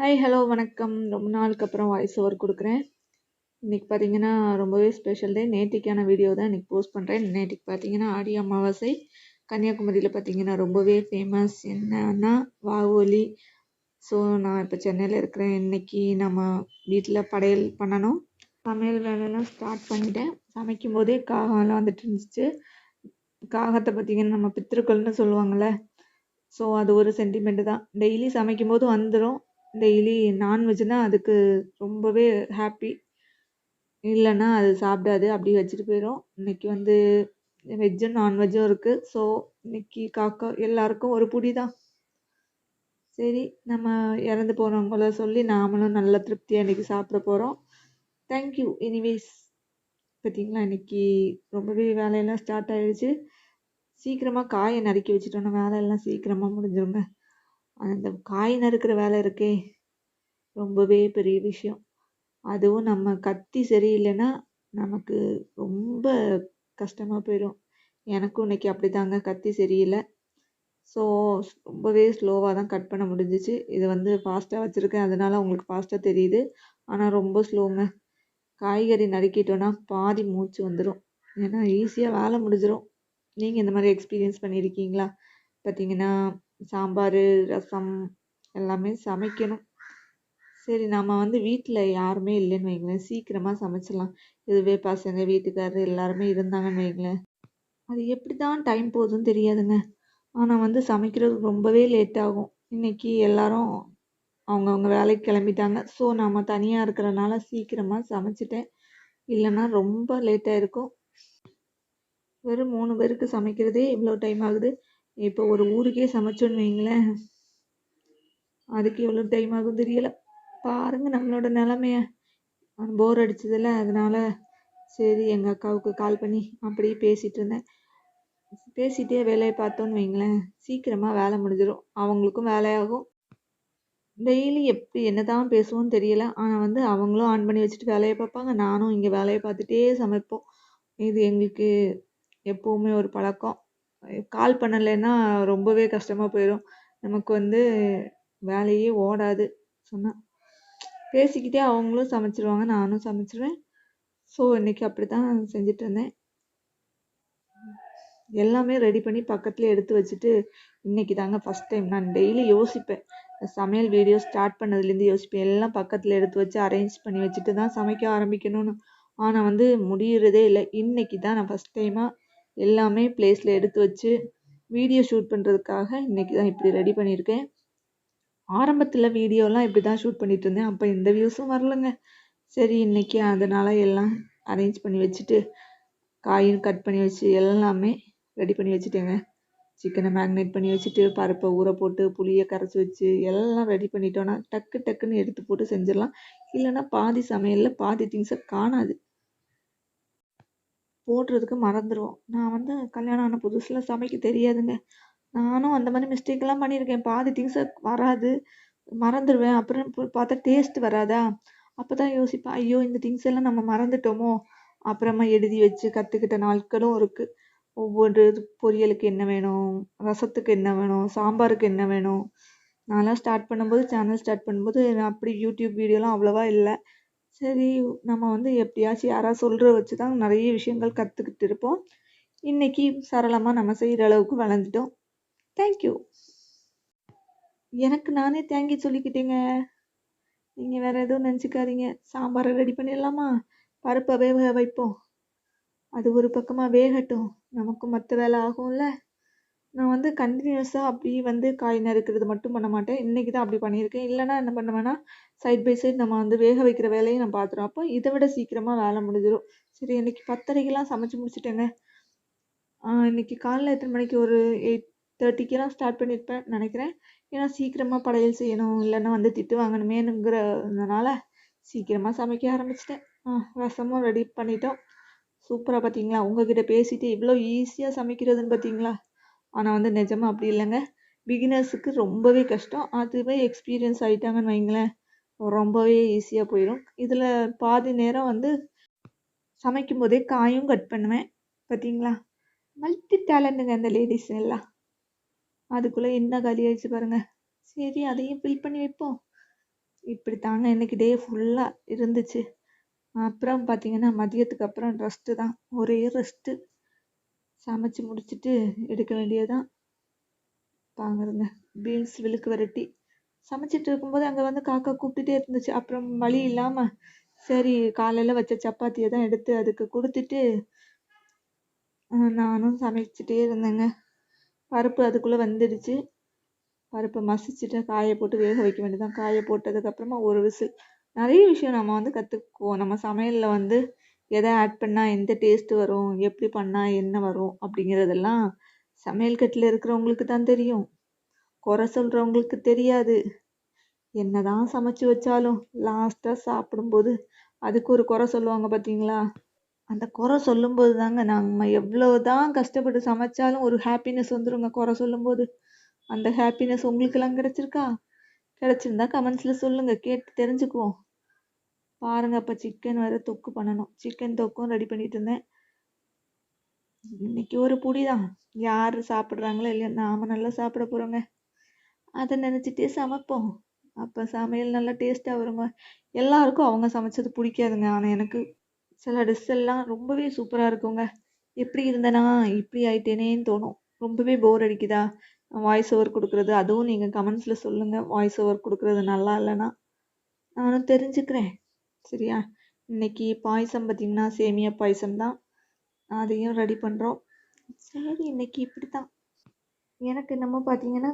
Hi hello வணக்கம். ரொம்ப நாளுக்கு அப்புறம் வாய்ஸ் ஓவர் கொடுக்குறேன். இன்றைக்கி பார்த்தீங்கன்னா ரொம்பவே ஸ்பெஷல் டே நேற்றுக்கான வீடியோ தான் இன்றைக்கி போஸ்ட் பண்ணுறேன் நேற்றுக்கு பார்த்தீங்கன்னா ஆடி அமாவாசை. கன்னியாகுமரியில் பார்த்தீங்கன்னா ரொம்பவே ஃபேமஸ் என்னன்னா வாவோலி ஸோ நான் இப்போ சென்னையில் இருக்கிறேன். இன்றைக்கி நம்ம வீட்டில் படையல் பண்ணணும். சமையல் வேலையெல்லாம் ஸ்டார்ட் பண்ணிட்டேன். சமைக்கும் போதே காகம்லாம் வந்துட்டு இருந்துச்சு. காகத்தை பார்த்தீங்கன்னா நம்ம பித்திருக்கள்னு சொல்லுவாங்கள்ல ஸோ அது ஒரு சென்டிமெண்ட்டு தான். டெய்லி சமைக்கும் போது வந்துடும் டெய்லி நான்வெஜ்னால் அதுக்கு ரொம்பவே ஹாப்பி இல்லைன்னா அது சாப்பிடாது அப்படி வச்சுட்டு போயிடும் இன்னைக்கு வந்து வெஜ்ஜும் நான்வெஜ்ஜும் இருக்குது ஸோ இன்னைக்கு காக்கா எல்லாருக்கும் ஒரு புடி தான். சரி நம்ம இறந்து போனவங்கள சொல்லி நாமளும் நல்ல திருப்தியாக இன்றைக்கி சாப்பிட போகிறோம் தேங்க்யூ எனிவேஸ் பார்த்தீங்களா இன்னைக்கு ரொம்பவே வேலையெல்லாம் ஸ்டார்ட் ஆகிடுச்சு சீக்கிரமாக காயை நறுக்கி வச்சுட்டோன்னா வேலையெல்லாம் சீக்கிரமாக முடிஞ்சிருங்க. அந்த காய் நறுக்கிற வேலை இருக்கே. ரொம்பவே பெரிய விஷயம். அதுவும் நம்ம கத்தி சரியில்லைன்னா நமக்கு ரொம்ப கஷ்டமாக போயிடும். எனக்கும் இன்னைக்கு அப்படி தாங்க கத்தி சரியில்லை. ஸோ ரொம்பவே ஸ்லோவாக தான் கட் பண்ண முடிஞ்சிச்சு. இது வந்து ஃபாஸ்ட்டாக வச்சுருக்கேன். அதனால் உங்களுக்கு ஃபாஸ்ட்டாக தெரியுது. ஆனால் ரொம்ப ஸ்லோங்க காய்கறி நறுக்கிட்டோன்னா பாதி மூச்சு வந்துடும் ஏன்னா ஈஸியாக வேலை முடிஞ்சிடும் நீங்கள் இந்த மாதிரி எக்ஸ்பீரியன்ஸ் பண்ணியிருக்கீங்களா பார்த்தீங்கன்னா சாம்பார் ரசம் எல்லாமே சமைக்கணும். சரி நம்ம வந்து வீட்டில் யாருமே இல்லைன்னு வைங்களேன். சீக்கிரமாக சமைச்சிடலாம். இதுவே பசங்க வீட்டுக்காரர் எல்லாருமே இருந்தாங்கன்னு வைங்களேன். அது எப்படி தான் டைம் போகுதுன்னு தெரியாதுங்க. ஆனால் வந்து சமைக்கிறது ரொம்பவே லேட் ஆகும். இன்னைக்கு எல்லாரும் அவங்கவுங்க வேலைக்கு கிளம்பிட்டாங்க. ஸோ நம்ம தனியாக இருக்கிறனால சீக்கிரமாக சமைச்சிட்டேன். இல்லைன்னா ரொம்ப லேட்டாக இருக்கும் வெறும் மூணு பேருக்கு சமைக்கிறதே இவ்வளோ டைம் ஆகுது. இப்போ ஒரு ஊருக்கே சமைச்சோன்னு வைங்களேன் அதுக்கு எவ்வளோ டைம் ஆகும் தெரியல. பாருங்க நம்மளோட நிலமைய. போர் அடிச்சதில்ல அதனால சரி எங்கள் அக்காவுக்கு கால் பண்ணி அப்படியே பேசிகிட்டு இருந்தேன். பேசிகிட்டே வேலையை பார்த்தோன்னு வைங்களேன் சீக்கிரமாக வேலை முடிஞ்சிடும் அவங்களுக்கும் வேலையாகும். டெய்லி எப்படி என்ன தான் பேசுவோன்னு தெரியல. ஆனால் வந்து அவங்களும் ஆன் பண்ணி வச்சுட்டு வேலையை பார்ப்பாங்க. நானும் இங்கே வேலையை பார்த்துட்டே சமைப்போம். இது எங்களுக்கு எப்போவுமே ஒரு பழக்கம். கால் பண்ணலைன்னா ரொம்பவே கஷ்டமாக போயிடும் நமக்கு வந்து வேலையே ஓடாது சொன்னால் பேசிக்கிட்டே அவங்களும் சமைச்சிருவாங்க நானும் சமைச்சிருவேன். ஸோ இன்றைக்கி அப்படி தான் செஞ்சுட்டு இருந்தேன் எல்லாமே ரெடி பண்ணி பக்கத்தில் எடுத்து வச்சுட்டு இன்றைக்கி தாங்க ஃபஸ்ட் டைம் நான் டெய்லி யோசிப்பேன். சமையல் வீடியோ ஸ்டார்ட் பண்ணதுலேருந்து யோசிப்பேன். எல்லாம் பக்கத்தில் எடுத்து வச்சு அரேஞ்ச் பண்ணி வச்சுட்டு தான் சமைக்க ஆரம்பிக்கணும்னு. ஆனால் வந்து முடியறதே இல்லை. இன்றைக்கி தான் நான் ஃபஸ்ட் டைமாக எல்லாமே ப்ளேஸில் எடுத்து வச்சு வீடியோ ஷூட் பண்ணுறதுக்காக இன்றைக்கி தான் இப்படி ரெடி பண்ணியிருக்கேன். ஆரம்பத்தில் வீடியோலாம் இப்படி தான் ஷூட் பண்ணிட்டு இருந்தேன். அப்போ எந்த வியூஸும் வரலங்க. சரி இன்றைக்கி அதனால் எல்லாம் அரேஞ்ச் பண்ணி வச்சுட்டு காயும் கட் பண்ணி வச்சு எல்லாமே ரெடி பண்ணி வச்சுட்டேங்க. சிக்கனை மேக்னேட் பண்ணி வச்சுட்டு பருப்பை ஊற போட்டு புளியை கரைச்சி வச்சு எல்லாம் ரெடி பண்ணிட்டோன்னா டக்கு டக்குன்னு எடுத்து போட்டு செஞ்சிடலாம். இல்லைன்னா பாதி சமையலில் பாதி திங்ஸை காணாது. போடுறதுக்கு மறந்துடுவோம் நான் வந்து கல்யாணம் ஆன புதுசில் சமைக்க தெரியாதுங்க. நானும் அந்த மாதிரி மிஸ்டேக்லாம் பண்ணியிருக்கேன். பாதி திங்ஸை வராது மறந்துடுவேன் அப்புறம் பார்த்தா டேஸ்ட் வராதா? அப்போ தான் யோசிப்பேன் ஐயோ இந்த திங்ஸ் எல்லாம் நம்ம மறந்துட்டோமோ? அப்புறமா எழுதி வச்சு கற்றுக்கிட்ட நாட்களும் இருக்குது ஒவ்வொரு பொரியலுக்கு என்ன வேணும்? ரசத்துக்கு என்ன வேணும்? சாம்பாருக்கு என்ன வேணும்? நான்லாம் ஸ்டார்ட் பண்ணும்போது சேனல் ஸ்டார்ட் பண்ணும்போது அப்படி யூடியூப் வீடியோலாம் அவ்வளோவா இல்லை. சரி நம்ம வந்து எப்படியாச்சும் யாராவது சொல்கிற வச்சு தான் நிறைய விஷயங்கள் கற்றுக்கிட்டு இருப்போம். இன்றைக்கி சரளமாக நம்ம செய்கிற அளவுக்கு வளர்ந்துட்டோம். தேங்க்யூ எனக்கு நானே தேங்க்யூ சொல்லிக்கிட்டேங்க. நீங்கள் வேறு எதுவும் நினச்சிக்காதீங்க. சாம்பாரை ரெடி பண்ணிடலாமா? பருப்பை வேக வைப்போம். அது ஒரு பக்கமாக வேகட்டும். நமக்கும் மற்ற வேலை ஆகும்ல. நான் வந்து கண்டினியூஸாக அப்படி வந்து காய் நறுக்கிறது மட்டும் பண்ண மாட்டேன். இன்றைக்கி தான் அப்படி பண்ணியிருக்கேன். இல்லைன்னா என்ன பண்ணுவேன்னா சைட் பை சைட் நம்ம வந்து வேக வைக்கிற வேலையை நான் பார்த்துருவோம் அப்போ இதை விட சீக்கிரமாக வேலை முடிஞ்சிடும் சரி இன்றைக்கி பத்தரைக்கெலாம் சமைச்சு முடிச்சிட்டேங்க. இன்றைக்கி காலைல எத்தனை மணிக்கு? ஒரு எயிட் தேர்ட்டிக்கெல்லாம் ஸ்டார்ட் பண்ணியிருப்பேன் நினைக்கிறேன். ஏன்னா சீக்கிரமாக படையல் செய்யணும். இல்லைன்னா வந்து திட்டு வாங்கணுமேனுங்கிறதுனால சீக்கிரமாக சமைக்க ஆரம்பிச்சிட்டேன். ரசமும் ரெடி பண்ணிட்டோம். சூப்பராக பார்த்தீங்களா? உங்ககிட்ட பேசிட்டு இவ்வளோ ஈஸியாக சமைக்கிறதுன்னு பார்த்தீங்களா? ஆனால் வந்து நிஜமாக அப்படி இல்லைங்க. பிகினர்ஸுக்கு ரொம்பவே கஷ்டம். அதுவே எக்ஸ்பீரியன்ஸ் ஆகிட்டாங்கன்னு வைங்களேன். ரொம்பவே ஈஸியாக போயிடும் இதில் பாதி நேரம் வந்து சமைக்கும் போதே காயும் கட் பண்ணுவேன். பார்த்தீங்களா மல்டி டேலண்ட்டுங்க இந்த லேடிஸ் எல்லாம். அதுக்குள்ளே என்ன காலி ஆயிடுச்சு பாருங்கள் சரி அதையும் ஃபில் பண்ணி வைப்போம். இப்படி தாங்க இன்றைக்கி டே ஃபுல்லாக இருந்துச்சு. அப்புறம் பார்த்தீங்கன்னா மதியத்துக்கு அப்புறம் ரெஸ்ட்டு தான். ஒரே ரெஸ்ட்டு சமைச்சு முடிச்சுட்டு எடுக்க வேண்டியதுதான். பாருங்க பீன்ஸ் விழுக்கு வரட்டி. சமைச்சிட்டு இருக்கும்போது அங்கே வந்து காக்கா கூப்பிட்டுட்டே இருந்துச்சு. அப்புறம் வழி இல்லாமல் சரி காலையில் வச்ச சப்பாத்தியை தான் எடுத்து அதுக்கு கொடுத்துட்டு நானும் சமைச்சிட்டே இருந்தேங்க. பருப்பு அதுக்குள்ளே வந்துடுச்சு. பருப்பை மசிச்சுட்டு காயை போட்டு வேக வைக்க வேண்டியதான் காய போட்டதுக்கப்புறமா ஒரு விசில். நிறைய விஷயம் நம்ம வந்து கற்றுக்குவோம் நம்ம சமையலில் வந்து எதை ஆட் பண்ணால் எந்த டேஸ்ட் வரும் எப்படி பண்ணால் என்ன வரும் அப்படிங்கிறதெல்லாம் சமையல் கட்டில் இருக்கிறவங்களுக்கு தான் தெரியும். குறை சொல்கிறவங்களுக்கு தெரியாது. என்னதான் சமைச்சு வச்சாலும் லாஸ்ட்டாக சாப்பிடும்போது அதுக்கு ஒரு குறை சொல்லுவாங்க பார்த்தீங்களா அந்த குறை சொல்லும்போது தாங்க நம்ம எவ்வளோ தான் கஷ்டப்பட்டு சமைச்சாலும் ஒரு ஹாப்பினஸ் வந்துருங்க குறை சொல்லும்போது. அந்த ஹாப்பினஸ் உங்களுக்கெல்லாம் கிடச்சிருக்கா? கிடச்சிருந்தா கமெண்ட்ஸில் சொல்லுங்கள் கேட்டு தெரிஞ்சுக்குவோம். பாருங்க அப்போ சிக்கன் வேறு தொக்கு பண்ணணும். சிக்கன் தொக்கும் ரெடி பண்ணிட்டு இருந்தேன். இன்னைக்கு ஒரு புடி தான் யார் சாப்பிட்றாங்களோ இல்லையா நாம நல்லா சாப்பிட போகிறோங்க அதை நினச்சிட்டே சமைப்போம். அப்போ சமையல் நல்லா டேஸ்ட்டாக வருங்க. எல்லாருக்கும் அவங்க சமைச்சது பிடிக்காதுங்க. ஆனால் எனக்கு சில டிஷ் எல்லாம் ரொம்பவே சூப்பராக இருக்குங்க. எப்படி இருந்தேனா இப்படி ஆயிட்டேனேன்னு தோணும். ரொம்பவே போர் அடிக்குதா? வாய்ஸ் ஓவர் கொடுக்குறது. அதுவும் நீங்கள் கமெண்ட்ஸில் சொல்லுங்கள் வாய்ஸ் ஓவர் கொடுக்குறது நல்லா இல்லைன்னா நானும் தெரிஞ்சுக்கிறேன். சரியா? இன்னைக்கு பாயசம் பார்த்தீங்கன்னா சேமியா பாயசம் தான் அதையும் ரெடி பண்ணுறோம் சரி இன்னைக்கு இப்படி தான் எனக்கு நம்ம பார்த்தீங்கன்னா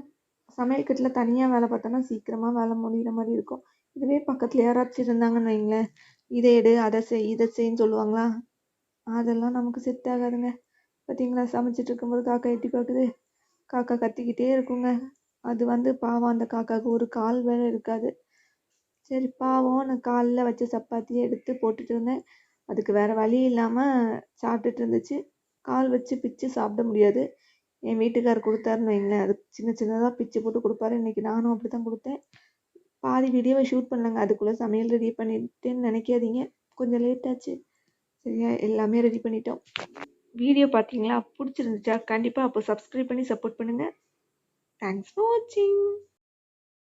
சமையல் கட்டில் தனியாக வேலை பார்த்தோன்னா சீக்கிரமாக வேலை முடிகிற மாதிரி இருக்கும். இதுவே பக்கத்தில் யாராச்சும் இருந்தாங்கன்னு வைங்களேன். இதை எடு அதை செய் இதை செய்ன்னு சொல்லுவாங்களா? அதெல்லாம் நமக்கு செட் ஆகாதுங்க. பார்த்தீங்களா? சமைச்சிட்டு இருக்கும்போது காக்கா எட்டி பார்க்குது. காக்கா கத்திக்கிட்டே இருக்குங்க. அது வந்து பாவம் அந்த காக்காவுக்கு ஒரு கால் வேற இருக்காது. சரி பாவம். நான் காலைல வச்ச சப்பாத்தியை எடுத்து போட்டுட்டு இருந்தேன். அதுக்கு வேறு வழி இல்லாமல் சாப்பிட்டுட்டு இருந்துச்சு. கால் வச்சு பிச்சு சாப்பிட முடியாது. என் வீட்டுக்கார் கொடுத்தாருன்னு வைங்களேன். அது சின்ன சின்னதாக பிச்சு போட்டு கொடுப்பாரு. இன்னைக்கு நானும் அப்படி தான் கொடுத்தேன். பாதி வீடியோவை ஷூட் பண்ணாங்க அதுக்குள்ளே சமையல் ரெடி பண்ணிட்டேன்னு நினைக்காதீங்க. கொஞ்சம் லேட் ஆச்சு. சரியா எல்லாமே ரெடி பண்ணிட்டோம். வீடியோ பார்த்தீங்களா பிடிச்சிருந்துச்சா? கண்டிப்பாக அப்போ சப்ஸ்கிரைப் பண்ணி சப்போர்ட் பண்ணுங்கள் தேங்க்ஸ் ஃபார் வாட்சிங்